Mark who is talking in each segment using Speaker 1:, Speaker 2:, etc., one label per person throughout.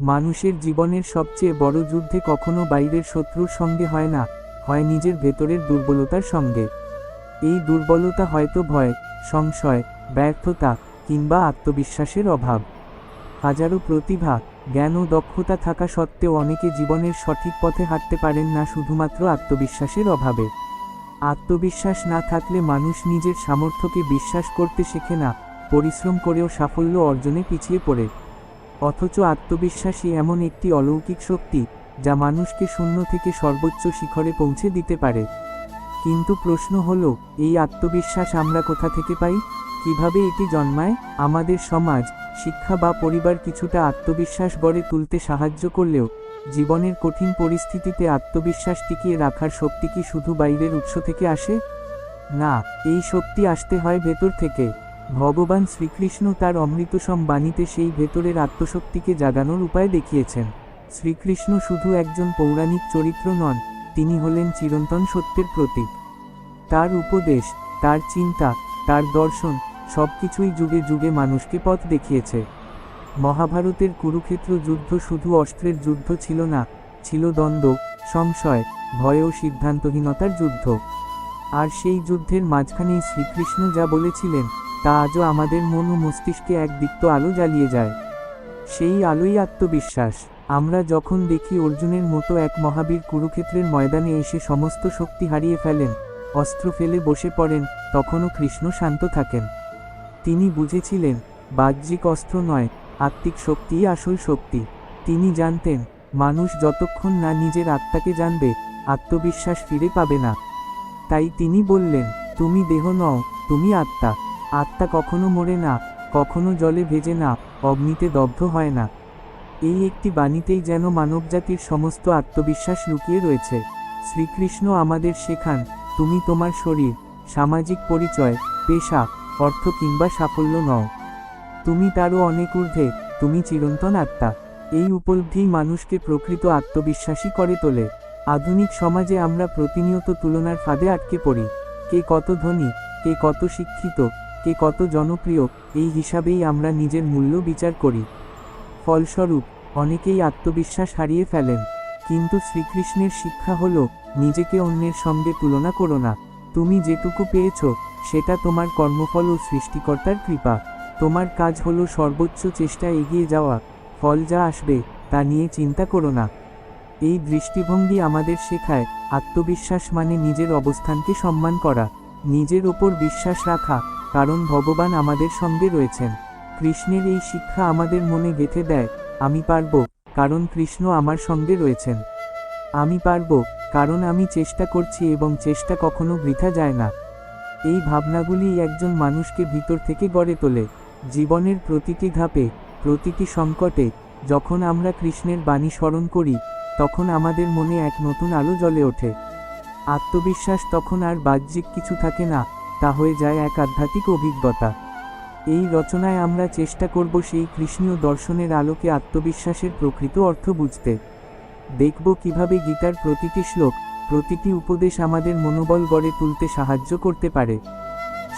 Speaker 1: মানুষের জীবনের সবচেয়ে বড় যুদ্ধে কখনো বাইরের শত্রুর সঙ্গে হয় না, হয় নিজের ভেতরের দুর্বলতার সঙ্গে। এই দুর্বলতা হয়তো ভয়, সংশয়, ব্যর্থতা, কিংবা আত্মবিশ্বাসের অভাব। হাজারো প্রতিভা, জ্ঞান ও দক্ষতা থাকা সত্ত্বেও অনেকে জীবনের সঠিক পথে হাঁটতে পারেন না শুধুমাত্র আত্মবিশ্বাসের অভাবে। আত্মবিশ্বাস না থাকলে মানুষ নিজের সামর্থ্যকে বিশ্বাস করতে শেখে না, পরিশ্রম করেও সাফল্য অর্জনে পিছিয়ে পড়ে। অথচ আত্মবিশ্বাসই এমন একটি অলৌকিক শক্তি, যা মানুষকে শূন্য থেকে সর্বোচ্চ শিখরে পৌঁছে দিতে পারে। কিন্তু প্রশ্ন হলো, এই আত্মবিশ্বাস আমরা কোথা থেকে পাই? কীভাবে এটি জন্মায়? আমাদের সমাজ, শিক্ষা বা পরিবার কিছুটা আত্মবিশ্বাস গড়ে তুলতে সাহায্য করলেও, জীবনের কঠিন পরিস্থিতিতে আত্মবিশ্বাস টিকিয়ে রাখার শক্তি কি শুধু বাইরের উৎস থেকে আসে? না, এই শক্তি আসতে হয় ভেতর থেকে। ভগবান শ্রীকৃষ্ণ তার অমৃতসম বাণীতে সেই ভেতরের আত্মশক্তিকে জাগানোর উপায় দেখিয়েছেন। শ্রীকৃষ্ণ শুধু একজন পৌরাণিক চরিত্র নন, তিনি হলেন চিরন্তন সত্যের প্রতীক। তার উপদেশ, তার চিন্তা, তার দর্শন, সবকিছুই যুগে যুগে মানুষকে পথ দেখিয়েছে। মহাভারতের কুরুক্ষেত্র যুদ্ধ শুধু অস্ত্রের যুদ্ধ ছিল না, ছিল দ্বন্দ্ব, সংশয়, ভয় ও সিদ্ধান্তহীনতার যুদ্ধ। আর সেই যুদ্ধের মাঝখানেই শ্রীকৃষ্ণ যা বলেছিলেন তা আজও আমাদের মন ও মস্তিষ্কে এক দিক্ত আলো জ্বালিয়ে যায়। সেই আলোই আত্মবিশ্বাস। আমরা যখন দেখি অর্জুনের মতো এক মহাবীর কুরুক্ষেত্রের ময়দানে এসে সমস্ত শক্তি হারিয়ে ফেলেন, অস্ত্র ফেলে বসে পড়েন, তখনও কৃষ্ণ শান্ত থাকেন। তিনি বুঝেছিলেন, বাহ্যিক অস্ত্র নয়, আত্মিক শক্তিই আসল শক্তি। তিনি জানতেন, মানুষ যতক্ষণ না নিজের আত্মাকে জানবে, আত্মবিশ্বাস ফিরে পাবে না। তাই তিনি বললেন, তুমি দেহ নও, তুমি আত্মা। আত্মা কখনো মরে না, কখনো জলে ভেজে না, অগ্নিতে দগ্ধ হয় না। এই একটি বাণীতেই যেন মানবজাতির সমস্ত আত্মবিশ্বাস লুকিয়ে রয়েছে। শ্রীকৃষ্ণ আমাদের শেখান, তুমি তোমার শরীর, সামাজিক পরিচয়, পেশা, অর্থ কিংবা সাফল্য নও। তুমি তারও অনেক ঊর্ধ্বে, তুমি চিরন্তন আত্মা। এই উপলব্ধিই মানুষকে প্রকৃত আত্মবিশ্বাসী করে তোলে। আধুনিক সমাজে আমরা প্রতিনিয়ত তুলনার ফাঁদে আটকে পড়ি। কে কত ধনী, কে কত শিক্ষিত কে কত জনপ্রিয়, এই হিসাবেই আমরা নিজের মূল্য বিচার করি। ফলস্বরূপ, অনেকেই আত্মবিশ্বাস হারিয়ে ফেলেন। কিন্তু শ্রীকৃষ্ণের শিক্ষা হল, নিজেকে অন্যের সঙ্গে তুলনা করো না। তুমি যেটুকু পেয়েছ, সেটা তোমার কর্মফল ও সৃষ্টিকর্তার কৃপা। তোমার কাজ হলো সর্বোচ্চ চেষ্টা এগিয়ে যাওয়া। ফল যা আসবে, তা নিয়ে চিন্তা করো না। এই দৃষ্টিভঙ্গি আমাদের শেখায়, আত্মবিশ্বাস মানে নিজের অবস্থানকে সম্মান করা। নিজের ওপর বিশ্বাস রাখা। কারণ ভগবান আমাদের সঙ্গে রয়েছেন। কৃষ্ণের এই শিক্ষা আমাদের মনে গেঁথে দেয়, আমি পারব, কারণ কৃষ্ণ আমার সঙ্গে রয়েছেন। আমি পারব, কারণ আমি চেষ্টা করছি এবং চেষ্টা কখনো বৃথা যায় না। এই ভাবনাগুলি একজন মানুষকে ভিতর থেকে গড়ে তোলে। জীবনের প্রতিটি ধাপে, প্রতিটি সংকটে, যখন আমরা কৃষ্ণের বাণী স্মরণ করি, তখন আমাদের মনে এক নতুন আলো জ্বলে ওঠে। আত্মবিশ্বাস তখন আর বাহ্যিক কিছু থাকে না। তা হয়ে যায় এক আধ্যাত্মিক অভিজ্ঞতা। এই রচনায় আমরা চেষ্টা করব সেই কৃষ্ণীয় দর্শনের আলোকে আত্মবিশ্বাসের প্রকৃত অর্থ বুঝতে। দেখব কীভাবে গীতার প্রতিটি শ্লোক, প্রতিটি উপদেশ আমাদের মনোবল গড়ে তুলতে সাহায্য করতে পারে।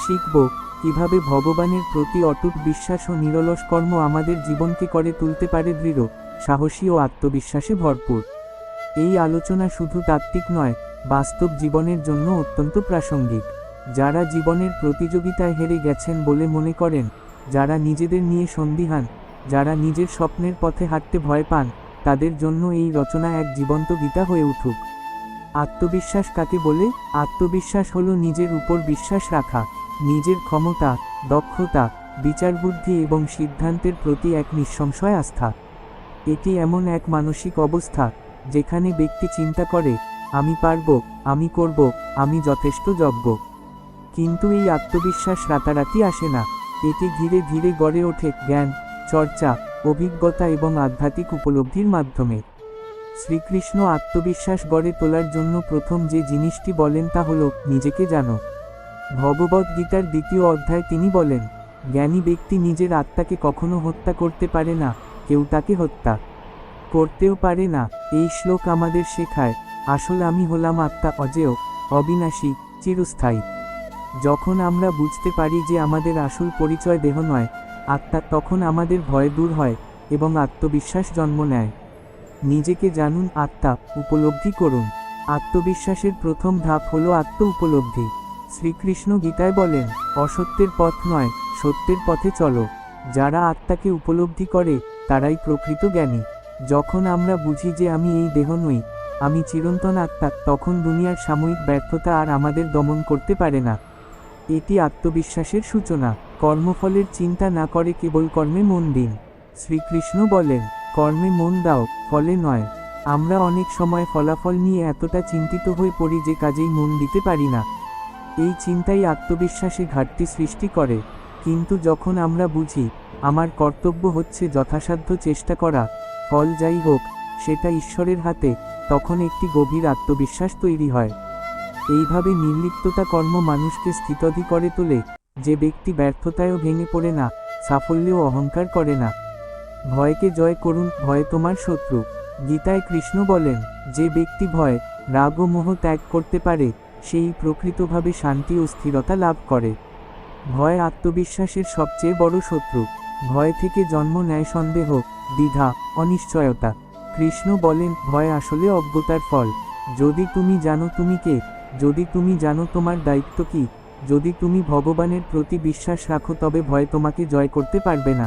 Speaker 1: শিখব কীভাবে ভগবানের প্রতি অটুট বিশ্বাস ও নিরলস কর্ম আমাদের জীবনকে করে তুলতে পারে দৃঢ়, সাহসী ও আত্মবিশ্বাসে ভরপুর। এই আলোচনা শুধু তাত্ত্বিক নয়, বাস্তব জীবনের জন্য অত্যন্ত প্রাসঙ্গিক। যারা জীবনের প্রতিযোগিতায় হেরে গেছেন বলে মনে করেন, যারা নিজেদের নিয়ে সন্দিহান, যারা নিজের স্বপ্নের পথে হাঁটতে ভয় পান, তাদের জন্য এই রচনা এক জীবন্ত গীতা হয়ে উঠুক। আত্মবিশ্বাস কাকে বলে? আত্মবিশ্বাস হলো নিজের উপর বিশ্বাস রাখা, নিজের ক্ষমতা, দক্ষতা, বিচারবুদ্ধি এবং সিদ্ধান্তের প্রতি এক নিঃসংশয় আস্থা। এটি এমন এক মানসিক অবস্থা, যেখানে ব্যক্তি চিন্তা করে, আমি পারব, আমি করব, আমি যথেষ্ট যোগ্য কিন্তু এই আত্মবিশ্বাস রাতারাতি আসে না। এটি ধীরে ধীরে গড়ে ওঠে জ্ঞান, চর্চা, অভিজ্ঞতা এবং আধ্যাত্মিক উপলব্ধির মাধ্যমে। শ্রীকৃষ্ণ আত্মবিশ্বাস গড়ে তোলার জন্য প্রথম যে জিনিসটি বলেন তা হল, নিজেকে জানো। ভগবদ্গীতার দ্বিতীয় অধ্যায় তিনি বলেন, জ্ঞানী ব্যক্তি নিজের আত্মাকে কখনো হত্যা করতে পারে না, কেউ তাকে হত্যা করতেও পারে না। এই শ্লোক আমাদের শেখায়, আসল আমি হলাম আত্মা অজেয়, অবিনাশী, চিরস্থায়ী। যখন আমরা বুঝতে পারি যে আমাদের আসল পরিচয় দেহ নয়, আত্মা তখন আমাদের ভয় দূর হয় এবং আত্মবিশ্বাস জন্ম নেয়। নিজেকে জানুন, আত্মা, উপলব্ধি করুন। আত্মবিশ্বাসের প্রথম ধাপ হল আত্ম উপলব্ধি। শ্রীকৃষ্ণ গীতায় বলেন, অসত্যের পথ নয়, সত্যের পথে চলো। যারা আত্মাকে উপলব্ধি করে, তারাই প্রকৃত জ্ঞানী। যখন আমরা বুঝি যে আমি এই দেহ নই, আমি চিরন্তন আত্মা, তখন দুনিয়ার সাময়িক ব্যর্থতা আর আমাদের দমন করতে পারে না। এটি আত্মবিশ্বাসের সূচনা। কর্মফলের চিন্তা না করে কেবল কর্মে মন দিন। শ্রীকৃষ্ণ বলেন, কর্মে মন দাও, ফলে নয়। আমরা অনেক সময় ফলাফল নিয়ে এতটা চিন্তিত হয়ে পড়ি যে কাজেই মন দিতে পারি না। এই চিন্তাই আত্মবিশ্বাসে ঘাটতি সৃষ্টি করে। কিন্তু যখন আমরা বুঝি, আমার কর্তব্য হচ্ছে যথাসাধ্য চেষ্টা করা, ফল যাই হোক, সেটা ঈশ্বরের হাতে, তখন একটি গভীর আত্মবিশ্বাস তৈরি হয়। এইভাবে নির্লিপ্ততা কর্ম মানুষকে স্থিতধি করে তোলে, যে ব্যক্তি ব্যর্থতায়ও ভেঙে পড়ে না, সাফল্যেও অহংকার করে না। ভয়কে জয় করুন, ভয় তোমার শত্রু। গীতায় কৃষ্ণ বলেন, যে ব্যক্তি ভয়, রাগ ও মোহ ত্যাগ করতে পারে, সেই প্রকৃতভাবে শান্তি ও স্থিরতা লাভ করে। ভয় আত্মবিশ্বাসের সবচেয়ে বড় শত্রু। ভয় থেকে জন্ম নেয় সন্দেহ, দ্বিধা, অনিশ্চয়তা। কৃষ্ণ বলেন, ভয় আসলে অজ্ঞতার ফল। যদি তুমি জানো তুমি কে যদি তুমি জানো তোমার দায়িত্ব কি, যদি তুমি ভগবানের প্রতি বিশ্বাস রাখো তবে ভয় তোমাকে জয় করতে পারবে না।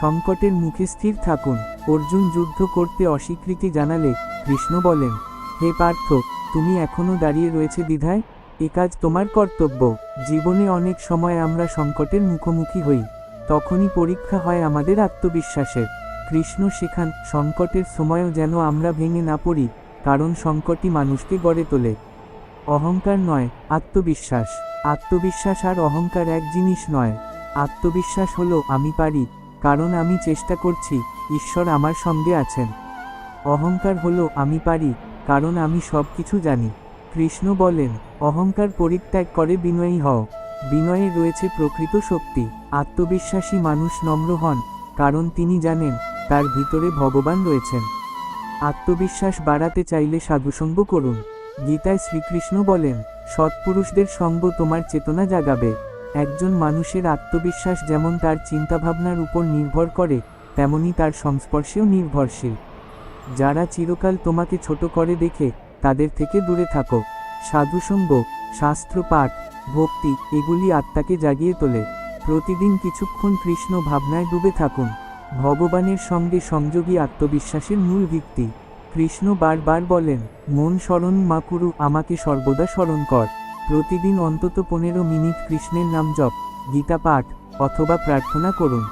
Speaker 1: সংকটের মুখে স্থির থাকুন। অর্জুন যুদ্ধ করতে অস্বীকৃতি জানালে কৃষ্ণ বলেন, হে পার্থ, তুমি এখনও দাঁড়িয়ে রয়েছে দ্বিধায় এ কাজ তোমার কর্তব্য। জীবনে অনেক সময় আমরা সংকটের মুখোমুখি হই। তখনই পরীক্ষা হয় আমাদের আত্মবিশ্বাসের। কৃষ্ণ শেখান সংকটের সময়ও যেন আমরা ভেঙে না পড়ি, কারণ সংকটই মানুষকে গড়ে তোলে। অহংকার নয়, আত্মবিশ্বাস। আত্মবিশ্বাস আর অহংকার এক জিনিস নয়। আত্মবিশ্বাস হলো, আমি পারি, কারণ আমি চেষ্টা করছি, ঈশ্বর আমার সঙ্গে আছেন। অহংকার হলো, আমি পারি, কারণ আমি সব কিছু জানি। কৃষ্ণ বলেন, অহংকার পরিত্যাগ করে বিনয়ী হও। বিনয়ে রয়েছে প্রকৃত শক্তি। আত্মবিশ্বাসী মানুষ নম্র হন, কারণ তিনি জানেন, তার ভিতরে ভগবান রয়েছেন। আত্মবিশ্বাস বাড়াতে চাইলে সাধুসঙ্গ করুন। গীতায় শ্রীকৃষ্ণ বলেন, সৎপুরুষদের সঙ্গ তোমার চেতনা জাগাবে। একজন মানুষের আত্মবিশ্বাস যেমন তার চিন্তাভাবনার উপর নির্ভর করে, তেমনি তার সংস্পর্শেও নির্ভরশীল। যারা চিরকাল তোমাকে ছোট করে দেখে, তাদের থেকে দূরে থাকো। সাধুসঙ্গ শাস্ত্র পাঠ, ভক্তি, এগুলি আত্মাকে জাগিয়ে তোলে। প্রতিদিন কিছুক্ষণ কৃষ্ণ ভাবনায় ডুবে থাকুন। ভগবানের সঙ্গে সংযোগী আত্মবিশ্বাসের মূল ভিত্তি। কৃষ্ণ বারবার বলেন, মন স্মরণ মাকুরু, আমাকে সর্বদা স্মরণ কর। প্রতিদিন অন্তত পনেরো মিনিট কৃষ্ণের নাম জপ, গীতা পাঠ, অথবা প্রার্থনা করুন।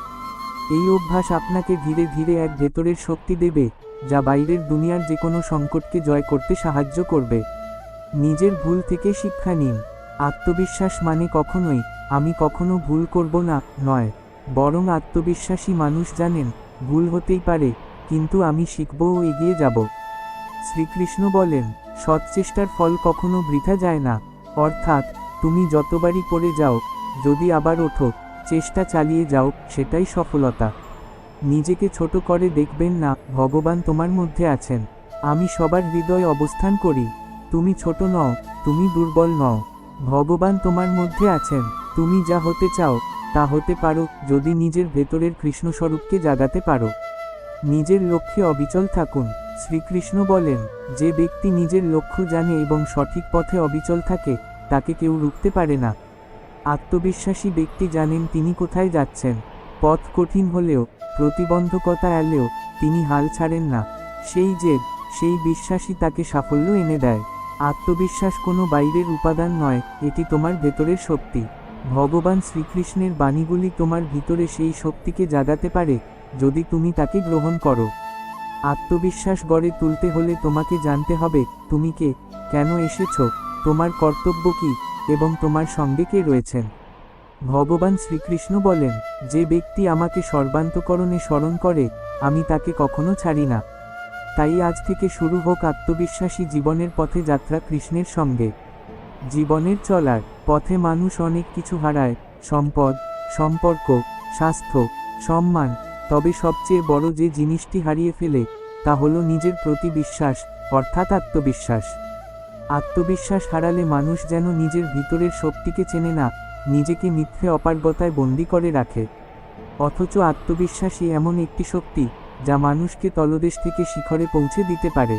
Speaker 1: এই অভ্যাস আপনাকে ধীরে ধীরে এক ভেতরের শক্তি দেবে, যা বাইরের দুনিয়ার যে কোনো সংকটকে জয় করতে সাহায্য করবে। নিজের ভুল থেকে শিক্ষা নিন। আত্মবিশ্বাস মানে কখনোই, আমি কখনো ভুল করব না নয়। বরং আত্মবিশ্বাসী মানুষ জানেন, ভুল হতেই পারে কিন্তু আমি শিখব ও এগিয়ে যাব। শ্রীকৃষ্ণ বলেন, সৎ চেষ্টার ফল কখনো বৃথা যায় না। অর্থাৎ, তুমি যতবারই পড়ে যাও, যদি আবার ওঠো, চেষ্টা চালিয়ে যাও, সেটাই সফলতা। নিজেকে ছোট করে দেখবেন না, ভগবান তোমার মধ্যে আছেন। আমি সবার হৃদয় অবস্থান করি, তুমি ছোট নও, তুমি দুর্বল নও। ভগবান তোমার মধ্যে আছেন, তুমি যা হতে চাও, তা হতে পারো, যদি নিজের ভেতরের কৃষ্ণস্বরূপকে জাগাতে পারো। নিজের লক্ষ্যে অবিচল থাকুন। শ্রীকৃষ্ণ বলেন, যে ব্যক্তি নিজের লক্ষ্য জানে এবং সঠিক পথে অবিচল থাকে, তাকে কেউ রুখতে পারে না। আত্মবিশ্বাসী ব্যক্তি জানেন তিনি কোথায় যাচ্ছেন। পথ কঠিন হলেও, প্রতিবন্ধকতা এলেও, তিনি হাল ছাড়েন না। সেই জেদ সেই বিশ্বাসই তাকে সাফল্য এনে দেয়। আত্মবিশ্বাস কোনো বাইরের উপাদান নয়, এটি তোমার ভেতরের শক্তি। ভগবান শ্রীকৃষ্ণের বাণীগুলি তোমার ভিতরে সেই শক্তিকে জাগাতে পারে যদি তুমি তাকে গ্রহণ করো। আত্মবিশ্বাস গড়ে তুলতে হলে তোমাকে জানতে হবে, তুমি কে? কেন এসেছ? তোমার কর্তব্য কি? এবং তোমার সঙ্গে কে রয়েছেন? ভগবান শ্রীকৃষ্ণ বলেন, যে ব্যক্তি আমাকে সর্বান্তকরণে স্মরণ করে, আমি তাকে কখনো ছাড়ি না। তাই আজ থেকে শুরু হোক আত্মবিশ্বাসী জীবনের পথে যাত্রা কৃষ্ণের সঙ্গে। জীবনের চলার পথে মানুষ অনেক কিছু হারায়, সম্পদ, সম্পর্ক, স্বাস্থ্য, সম্মান তবে সবচেয়ে বড় যে জিনিসটি হারিয়ে ফেলে, তা হলো নিজের প্রতি বিশ্বাস, অর্থাৎ আত্মবিশ্বাস। আত্মবিশ্বাস হারালে মানুষ যেন নিজের ভিতরের শক্তিকে চেনে না, নিজেকে মিথ্যে অপারগতায় বন্দি করে রাখে। অথচ আত্মবিশ্বাসই এমন একটি শক্তি, যা মানুষকে তলদেশ থেকে শিখরে পৌঁছে দিতে পারে।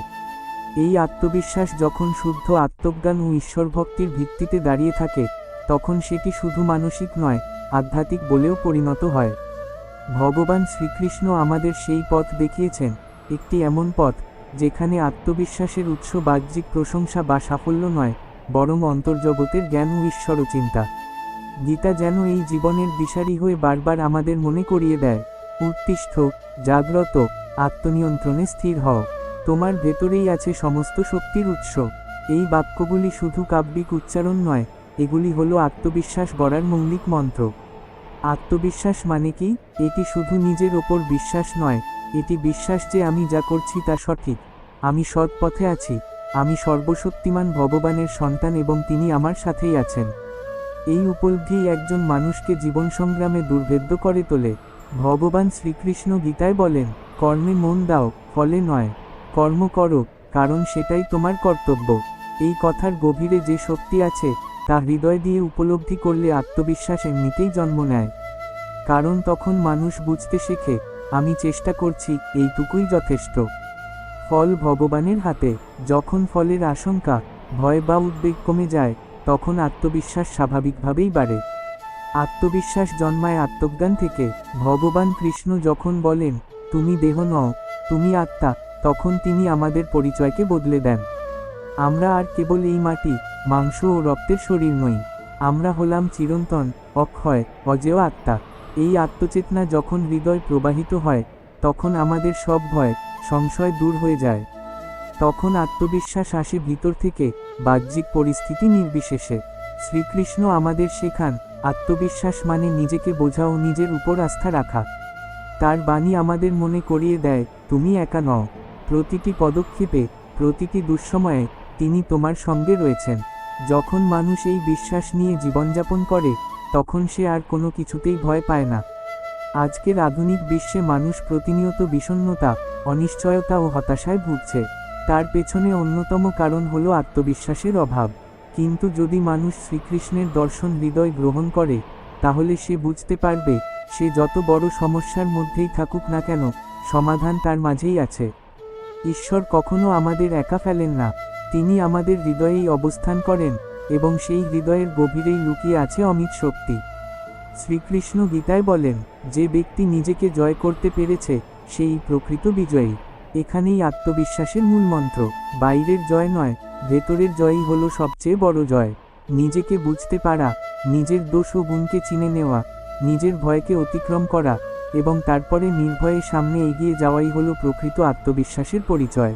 Speaker 1: এই আত্মবিশ্বাস যখন শুদ্ধ আত্মজ্ঞান ও ঈশ্বরভক্তির ভিত্তিতে দাঁড়িয়ে থাকে, তখন সেটি শুধু মানসিক নয়, আধ্যাত্মিক বলেও পরিণত হয়। ভগবান শ্রীকৃষ্ণ আমাদের সেই পথ দেখিয়েছেন, একটি এমন পথ, যেখানে আত্মবিশ্বাসের উৎস বাহ্যিক প্রশংসা বা সাফল্য নয়, বরং অন্তর্জগতের জ্ঞান ও ঈশ্বর চিন্তা। গীতা যেন এই জীবনের দিশারি হয়ে বারবার আমাদের মনে করিয়ে দেয় উত্তিষ্ঠ জাগ্রত, আত্মনিয়ন্ত্রণে স্থির হও। তোমার ভেতরেই আছে সমস্ত শক্তির উৎস। এই বাক্যগুলি শুধু কাব্যিক উচ্চারণ নয়, এগুলি হলো আত্মবিশ্বাস গড়ার মৌলিক মন্ত্র। আত্মবিশ্বাস মানে কি? এটি শুধু নিজের ওপর বিশ্বাস নয়, এটি বিশ্বাস যে আমি যা করছি তা সঠিক। আমি সৎ পথে আছি, আমি সর্বশক্তিমান ভগবানের সন্তান এবং তিনি আমার সাথেই আছেন। এই উপলব্ধি একজন মানুষকে জীবন সংগ্রামে দুর্ভেদ্য করে তোলে। ভগবান শ্রীকৃষ্ণ গীতায় বলেন, কর্মে মন দাও, ফলে নয়। কর্ম করো, কারণ সেটাই তোমার কর্তব্য। এই কথার গভীরে যে শক্তি আছে তা হৃদয় দিয়ে উপলব্ধি করলে আত্মবিশ্বাস এমনিতেই জন্ম নেয়। কারণ তখন মানুষ বুঝতে শেখে, আমি চেষ্টা করছি, এইটুকুই যথেষ্ট। ফল ভগবানের হাতে, যখন ফলের আশঙ্কা, ভয় বা উদ্বেগ কমে যায়, তখন আত্মবিশ্বাস স্বাভাবিকভাবেই বাড়ে। আত্মবিশ্বাস জন্মায় আত্মজ্ঞান থেকে, ভগবান কৃষ্ণ যখন বলেন, তুমি দেহ নও, তুমি আত্মা, তখন তিনি আমাদের পরিচয়কে বদলে দেন। আমরা আর কেবল এই মাটি, মাংস ও রক্তের শরীর নই। আমরা হলাম চিরন্তন, অক্ষয়, অজেয় আত্মা। এই আত্মচেতনা যখন হৃদয় প্রবাহিত হয়, তখন আমাদের সব ভয়, সংশয় দূর হয়ে যায়। তখন আত্মবিশ্বাস আসে ভিতর থেকে, বাহ্যিক পরিস্থিতি নির্বিশেষে। শ্রীকৃষ্ণ আমাদের শেখান, আত্মবিশ্বাস মানে নিজেকে বোঝা ও নিজের উপর আস্থা রাখা। তার বাণী আমাদের মনে করিয়ে দেয়, তুমি একা নও। প্রতিটি পদক্ষেপে, প্রতিটি দুঃসময়ে তিনি তোমার সঙ্গে রয়েছেন। যখন মানুষ এই বিশ্বাস নিয়ে জীবনযাপন করে, তখন সে আর কোনো কিছুতেই ভয় পায় না। আজকের আধুনিক বিশ্বে মানুষ প্রতিনিয়ত বিষণ্ণতা, অনিশ্চয়তা ও হতাশায় ভুগছে। তার পেছনে অন্যতম কারণ হল আত্মবিশ্বাসের অভাব। কিন্তু যদি মানুষ শ্রীকৃষ্ণের দর্শন হৃদয় গ্রহণ করে, তাহলে সে বুঝতে পারবে, সে যত বড় সমস্যার মধ্যেই থাকুক না কেন, সমাধান তার মাঝেই আছে। ঈশ্বর কখনো আমাদের একা ফেলেন না। তিনি আমাদের হৃদয়েই অবস্থান করেন, এবং সেই হৃদয়ের গভীরেই লুকিয়ে আছে অমিত শক্তি। শ্রীকৃষ্ণ গীতায় বলেন, যে ব্যক্তি নিজেকে জয় করতে পেরেছে, সেই প্রকৃত বিজয়ী। এখানেই আত্মবিশ্বাসের মূল মন্ত্র, বাইরের জয় নয়, ভেতরের জয়ই হলো সবচেয়ে বড় জয়। নিজেকে বুঝতে পারা, নিজের দোষ ও গুণকে চিনে নেওয়া, নিজের ভয়কে অতিক্রম করা, এবং তারপরে নির্ভয়ে সামনে এগিয়ে যাওয়াই হলো প্রকৃত আত্মবিশ্বাসের পরিচয়।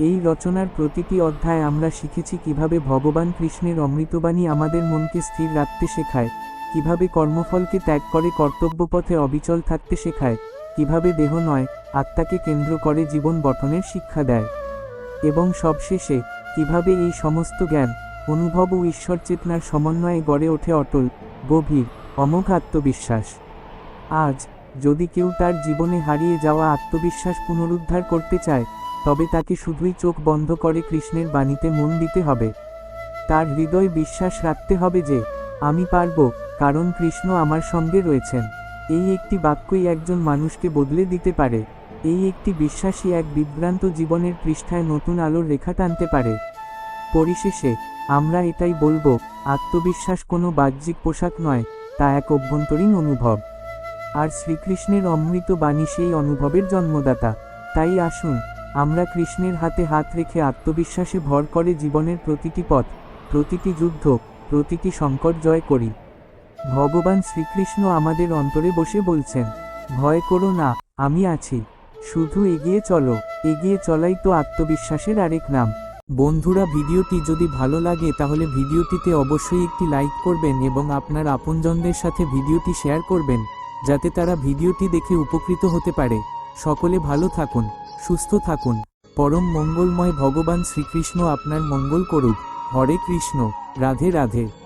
Speaker 1: এই রচনার প্রতিটি অধ্যায় আমরা শিখেছি কীভাবে ভগবান কৃষ্ণের অমৃতবাণী আমাদের মনকে স্থির রাখতে শেখায়, কীভাবে কর্মফলকে ত্যাগ করে কর্তব্যপথে অবিচল থাকতে শেখায়, কীভাবে দেহ নয়, আত্মাকে কেন্দ্র করে জীবন গঠনের শিক্ষা দেয়। এবং সবশেষে, কীভাবে এই সমস্ত জ্ঞান, অনুভব ও ঈশ্বর চেতনার সমন্বয়ে গড়ে ওঠে অটল, গভীর, অমোঘ আত্মবিশ্বাস। আজ, যদি কেউ তার জীবনে হারিয়ে যাওয়া আত্মবিশ্বাস পুনরুদ্ধার করতে চায় তবে তাকে শুধুই চোখ বন্ধ করে কৃষ্ণের বাণীতে মন দিতে হবে। তার হৃদয় বিশ্বাস রাখতে হবে যে, আমি পারব, কারণ কৃষ্ণ আমার সঙ্গে রয়েছেন। এই একটি বাক্যই একজন মানুষকে বদলে দিতে পারে। এই একটি বিশ্বাসই এক বিভ্রান্ত জীবনের পৃষ্ঠায় নতুন আলোর রেখা টানতে পারে। পরিশেষে, আমরা এটাই বলব, আত্মবিশ্বাস কোনো বাহ্যিক পোশাক নয়, তা এক অভ্যন্তরীণ অনুভব। আর শ্রীকৃষ্ণের অমৃত বাণী সেই অনুভবের জন্মদাতা। তাই আসুন আমরা কৃষ্ণের হাতে হাত রেখে আত্মবিশ্বাসে ভর করে জীবনের প্রতিটি পথ, প্রতিটি যুদ্ধ, প্রতিটি সংকট জয় করি। ভগবান শ্রীকৃষ্ণ আমাদের অন্তরে বসে বলছেন, ভয় করো না, আমি আছি। শুধু এগিয়ে চলো, এগিয়ে চলাই তো আত্মবিশ্বাসের আরেক নাম। বন্ধুরা, ভিডিওটি যদি ভালো লাগে তাহলে ভিডিওটিতে অবশ্যই একটি লাইক করবেন এবং আপনার আপনজনদের সাথে ভিডিওটি শেয়ার করবেন, যাতে তারা ভিডিওটি দেখে উপকৃত হতে পারে। সকলে ভালো থাকুন। সুস্থ থাকুন। পরম মঙ্গলময় ভগবান শ্রীকৃষ্ণ আপনার মঙ্গল করুক। হরে কৃষ্ণ। রাধে রাধে।